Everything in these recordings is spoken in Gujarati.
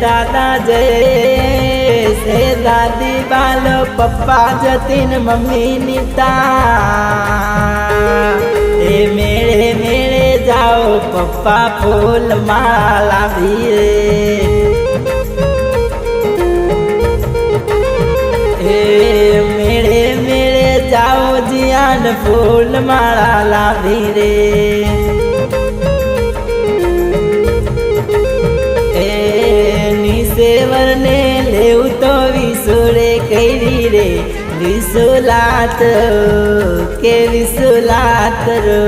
દાદા જય. બાલો, પપ્પા જતીન, મમ્મી નીતા. એ મેળે મેળે જાઓ, પપ્પા ફૂલ માલા રે એ મેળે મેળે જાઓ, જીયાન ફૂલ માળા લાવી રે સેવરને કરી રે વિસુલાત, કે વિસુલાત રો?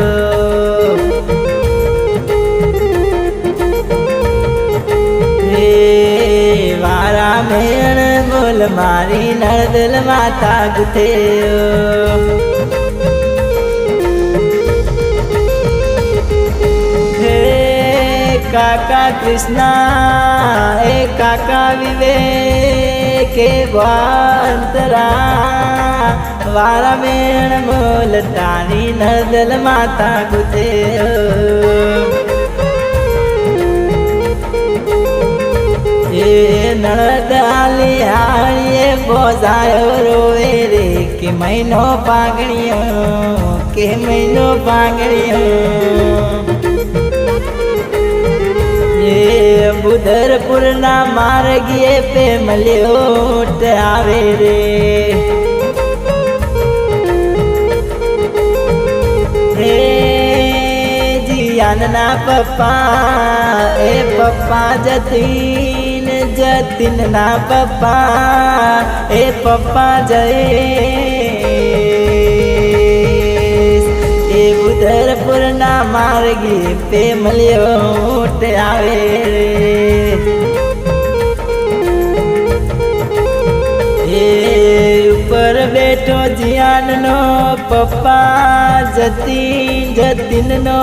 વારા મેણ બોલ, મારી નળદલ માતા ગુથેયો હે કાકા કૃષ્ણ એ કાકા વિવેક હે વાંતરા. વારા મેણ મોલ તારી નદલ માતા ગુજે. એ નળદાલી હાળીએ બોજાયો રોવે રે. કે મહિનો પાગણીયો, કે મહિનો પાગણીયો. એ બુધરપુરના માર્ગીએ પે મલ્યોટ આવે રે. હે જીયાનના પપ્પા, એ પપ્પા જતીન, જતીનના પપ્પા, એ પપ્પા જય એ ઉધરપુરના માર્ગે પે મળ્યો ઊંટ આવે રે. ઉપર બેઠો જીયાનનો, પપ્પા જતીન, જતીનનો,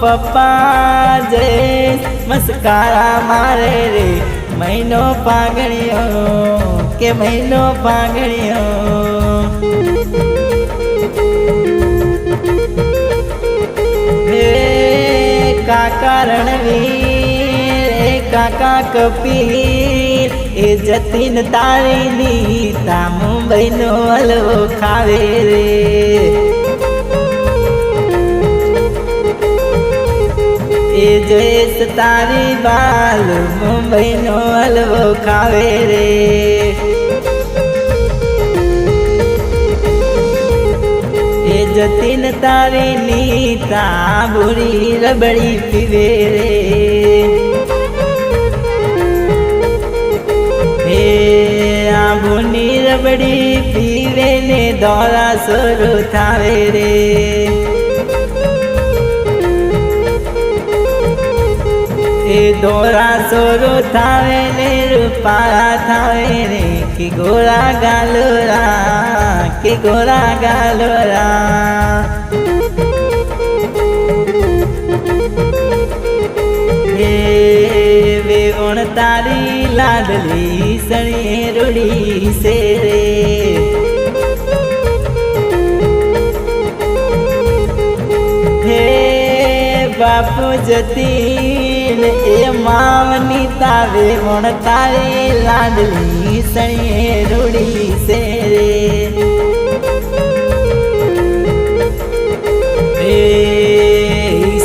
પપ્પા જય મસ્કારા મારે રે. મહિનો પાગણ્યો કે મહિનો પાગણ્યો કાકા રણવીર એ કાકા કપીર એ જતીન તારી નીતા મુંબઈનો હલવો ખાવે રે એ જયેશ તારી બાલ મુંબઈનો હલવો ખાવે રે જતીન તારી નીતા ભૂરી રબડી પીવે રે. હે આ ભૂની રબડી પીવે ને દોરા શરૂ થાવે રે. દોરા સોરો થાવે ને રૂપા થાવે રે કે ગોરા ગાલોરા, કે ગોરા ગાલોરા. હે વેવણ તારી લાડલી સણી રૂડી સે રે બાપુ જતીન એ માવની તાવે વણ તારે લાડલી સણીએ રૂડી સે રે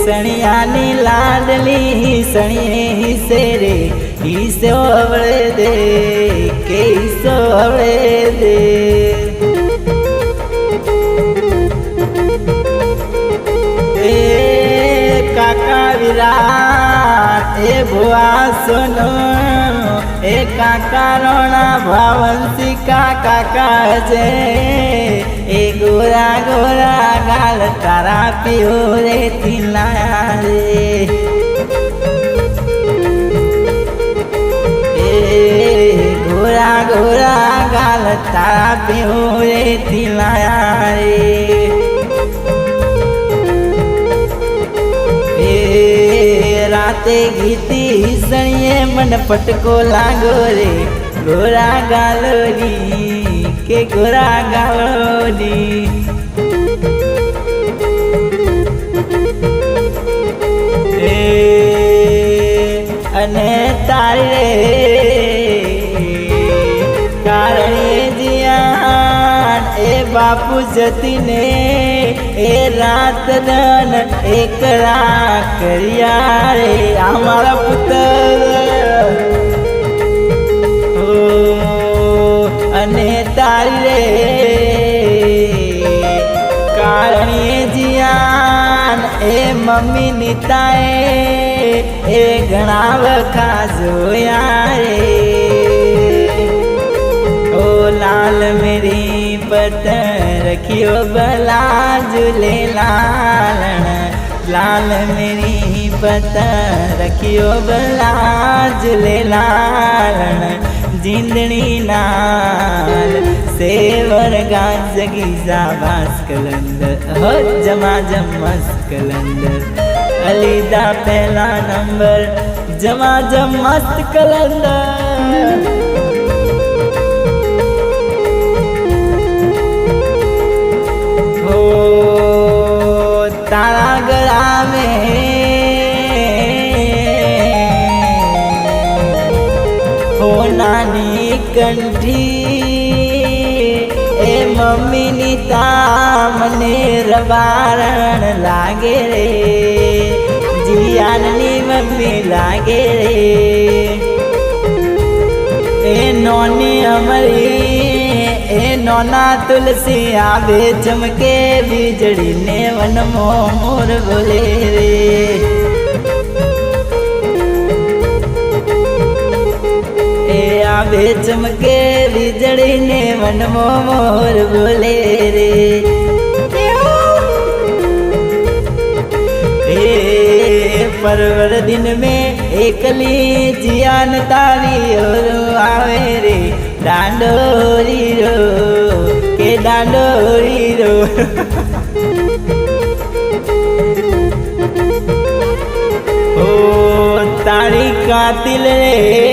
સણિયાની લાડલી સણીએ હિસે રે હિસો અવળે દે કે હિસો અવળે દે. કાકા વિરાટ એ ભુવા સોનો, એ કાકા રોણા ભાવંતી કાકા કાજે, એ ગોરા ગોરા ગાલ તારા પીઓ રે તિલાયા રે ગોરા ગોરા ગાલ તારા પીઓ રે તિલાયા રાતે ગીતી સણીએ મન પટકો લાગો રે. ગોરા ગાલોની કે ગોરા ગાલોની અને તારે એ બાપુ જતીને એ રાત દન એકલા કર્યા રે. અમારા પુત્ર. અને તારી રે. કારણે જીયાન એ મમ્મી નીતાએ એ ઘણા વખા જોયા રે. ઓ લાલ મેરી પત રખિયો ભલા ઝૂલે લાલણ લાલ મેરી પત રખિયો ભલા ઝૂલે લાલણ જીંદણી નાલ સેવર ગાજગી સાબાસ કલંદર હો જમા જમસ કલંદર અલીદા પહેલા નંબર જમા જમ મસ્ત તારા ગળા में હો નાની કંઠી, એ મમ્મીની તામને રબારણ લાગે રે. જીયાનની મમ્મી લાગે રે. એ નોની અમરી નોના તુલસી આવે ચમકે, વીજળી ને વનમો મોર બોલે રે. એ આવે ચમકે, વીજળી ને વનમો મોર બોલે રે. પરવર દિન મેં એકલી જિયાન તારી ઓર આવે રે. দান্ডরি রো কে দান্ডরি রো ও তারি কাতিল রে।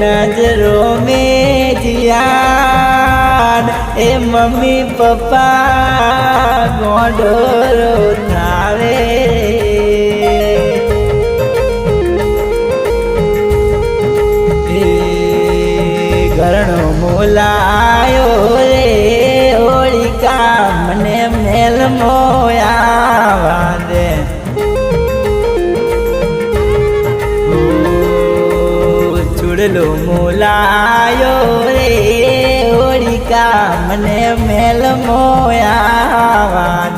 नजरों में जियान ए मम्मी पप्पा गोडो नावे ઘરણો મોલાયો રે હોળિકા મને મેલ મોયા દે ચૂડલો મોલાયો રે હોળિકા મને મેલ મોયા દે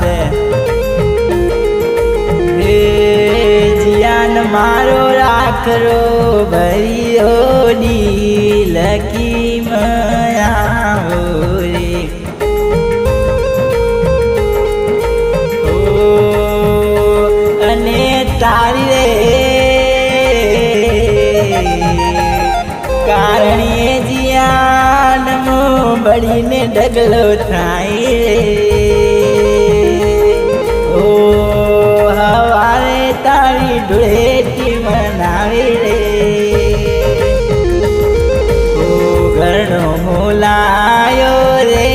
મારો રાખરો ભરિયો ડી લકી મયા રે ઓ, અને તારી રે કારણીએ જીયાન મો બળીને ડગલો થાય. બનાવી રે. ઘરનો મોલાયો રે.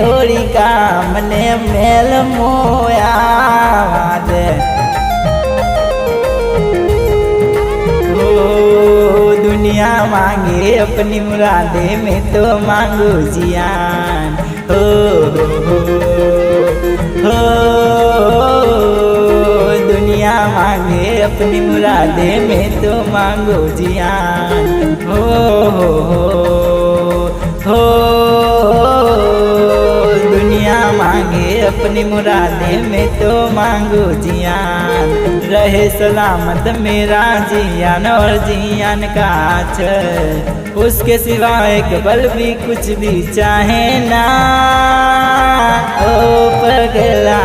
હોળિકા મને મેલ મોયા દે. દુનિયા માંગે અપની મુરાદે મેં તો માંગુ જીયાન. હો હો હો. दुनिया मांगे अपनी मुरादे में तो मांगो जिया। हो हो हो हो, दुनिया मांगे अपनी मुरादे में तो मांगो जियान रहे सलामत मेरा जियान और जियान का आचर। उसके सिवा एक पल भी कुछ भी चाहे ना। ओ, पगला।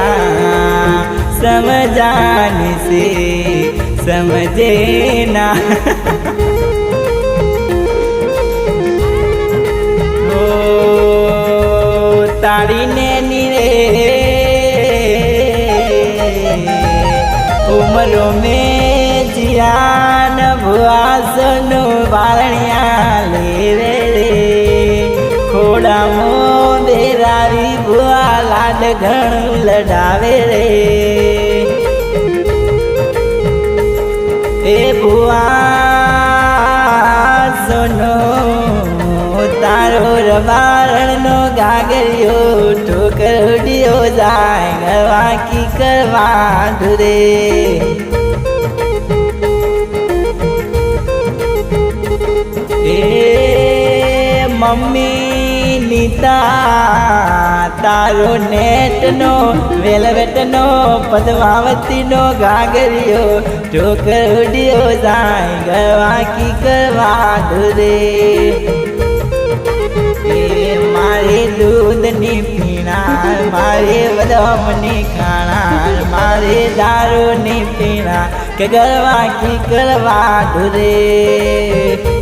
સમજાને સે સમજે ના તારી નેની રે ઉમરો મે જિયાન ભુઆસનો બારણ્યા લે રે રે ખોડા મો બેરારી ભુઆ લાડ ઘણું લડાવે રે ભુઆ સોનો તારો રબારણનો ગાગરિયો ઠોકર ઉડ્યો જાય ગવા કી કરવા ધુરે. મમ્મી નીતા તારો નેટનો, વેલવેટનો, પદ્માવતીનો ગાગરિયો ઠોકર ઉડ્યો જાય ગવા કી કરવા એ મારે દૂધની પીણા મારે બદામની ખાણા મારે દારૂની પીણા કે ગરવા કી કરવા ઢુરે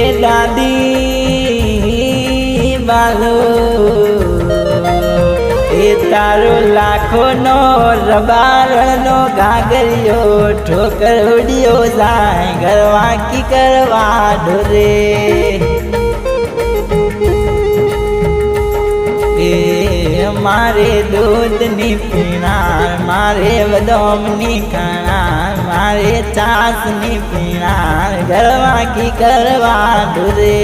એ દાદી બાલો એ તારો લાખોનો રબારણનો ગાગરિયો ઠોકર ઉડ્યો જાય ગરવા કી કરવા ઢોરે મારે દૂધની પીણાર, મારે બદામની ખાણા મારે ચાસની પીણાર, ગરવા કી કરવા દુરે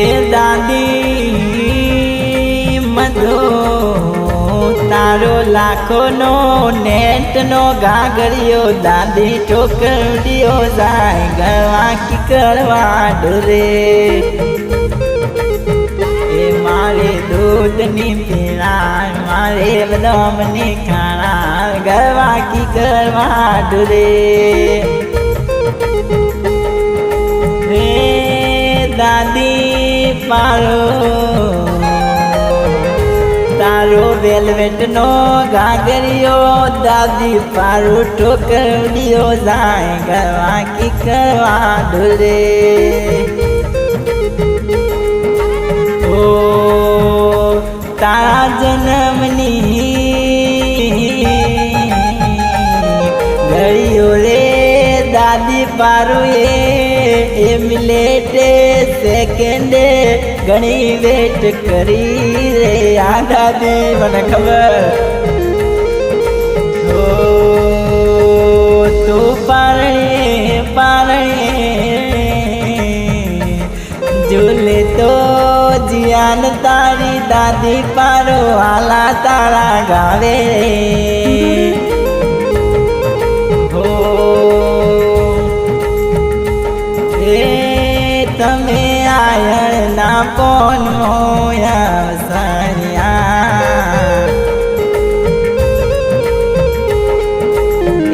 એ દાદી મધો તારો લાખોનો નેટનો ગાગરિયો દાદી ઠોકરડીઓ જાય ગવા કી કરવા ડરે. એ મારે દૂધની પીણા મારે બદામની ખાણા ગવા કી કરવા ડરે. દાદી પારો વેલવેટનો ગાગરિયો દાદી પારું ઠોકરડીઓ જાય ગવા કી કરવા ઢોલે ઓ, તારા જન્મની ઘડીઓ રે દાદી પારું એ મિલેટે સેકન્ડે ઘણી વેટ કરી રે. આ દાદી મને ખબર. તું પારણે પારણે. ઝૂલે તો જીયાન તારી દાદી પારો આલા તારા ગાવે કોણ મોયા સણિયા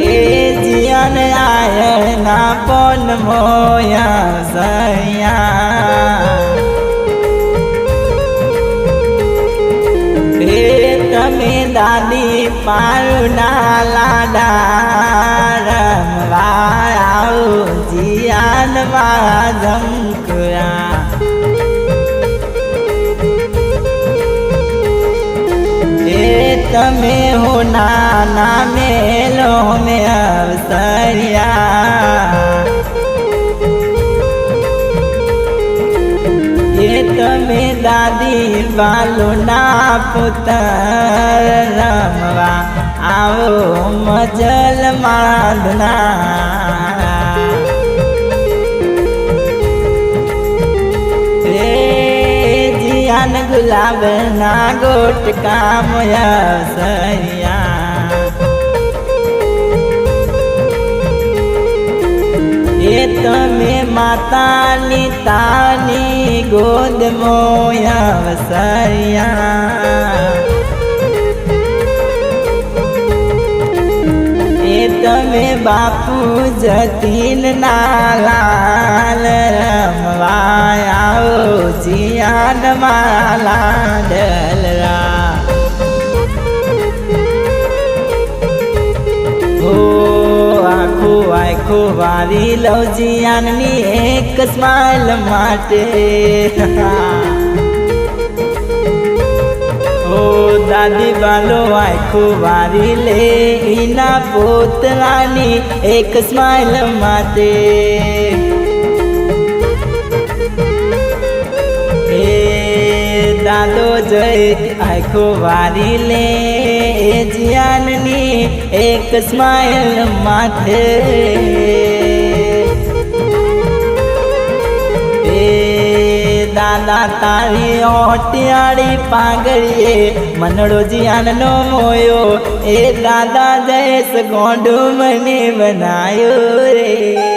એ જીયન આયણના કોણ મોયા સણિયા એ તમે દાદી પારુના લાડા રમવા આવો, જીયાન મારા તમે હો નાના મેલો મે અવસરિયા. એ તમે દાદી વાલો ના પુત્ર રમવા આવો, મજલ માધના જીયાન ગુલાબ ના ગોટ કામ સરિયા એ તમે માતાની તાની ગોદ મોયા વસરિયા તમે બાપુ જતીન નાલાલ રમવા આવો જીયાન માલા ડલરા. આખું વારી લવ જીયાનની એક સ્માઇલ માટે. ઓ દાદી વાલો, આખો વારી લે. એના પોતરાની એક સ્માઇલ માતે દાદો જય, આખો વારી લે. એ જીયાનની એક સ્માઇલ માથે. દાદા તારી ઓટિયાળી પાગળીએ મનડો જીયાનનો મોયો. એ દાદા જયેશ ગોંડું મને બનાયો રે.